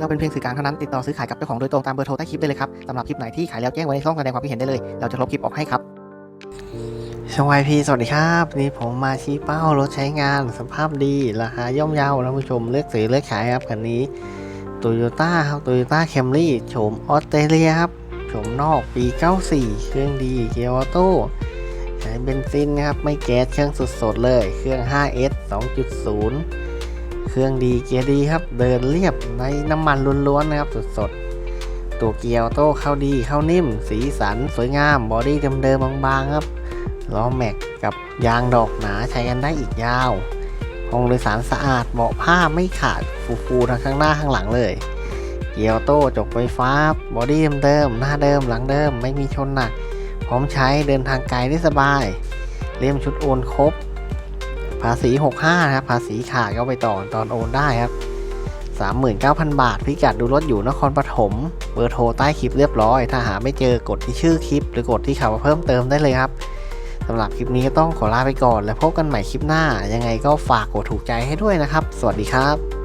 เราเป็นเพียงสื่อกลางเท่านั้นติดต่อซื้อขายกับเจ้าของโดยตรงตามเบอร์โทรใต้คลิปได้เลยครับสำหรับคลิปไหนที่ขายแล้วแจ้งไว้ในช่องแสดงความคิดเห็นได้เลย เราจะลบคลิปออกให้ครับชวายพีสวัสดีครับนี่ผมมาชี้เป้ารถใช้งานสภาพดีราคาย่อมเยาท่านผู้ชมเลือกซื้อเลือกขายครับคันนี้โตโยต้าครับโตโยต้าแคมรี่โฉมออสเตรเลียครับโฉมนอกปี 94 เครื่องดีเกียร์ออโต้ใช้เบนซินนะครับ ไม่แก๊สเครื่องสดๆเลย เครื่อง 5S 2.0 เครื่องดีเกียร์ดีครับ เดินเรียบในน้ำมันล้วนๆนะครับสดๆ ตัวเกียร์ออโต้เข้าดีเข้านิ่ม สีสันสวยงาม บอดี้เดิมๆบางๆครับล้อแม็กกับยางดอกหนาใช้กันได้อีกยาวห้องโดยสารสะอาดเบาะผ้าไม่ขาดฟูๆทั้งข้างหน้าข้างหลังเลย เกียร์ออโต้จกไฟฟ้า บอดี้เดิมๆหน้าเดิมหลังเดิมไม่มีชนหนัก พร้อมใช้เดินทางไกลได้สบาย เลี่ยมชุดโอนครบ ภาษี 65 นะครับ ภาษีขาดก็ไปต่อตอนโอนได้ครับ 39,000 บาท พิกัดดูรถอยู่นครปฐม เบอร์โทรใต้คลิปเรียบร้อย ถ้าหาไม่เจอกดที่ชื่อคลิป หรือกดที่ข่าวเพิ่มเติมได้เลยครับสำหรับคลิปนี้ก็ต้องขอลาไปก่อน แล้วพบกันใหม่คลิปหน้า ยังไงก็ฝากกดถูกใจให้ด้วยนะครับ สวัสดีครับ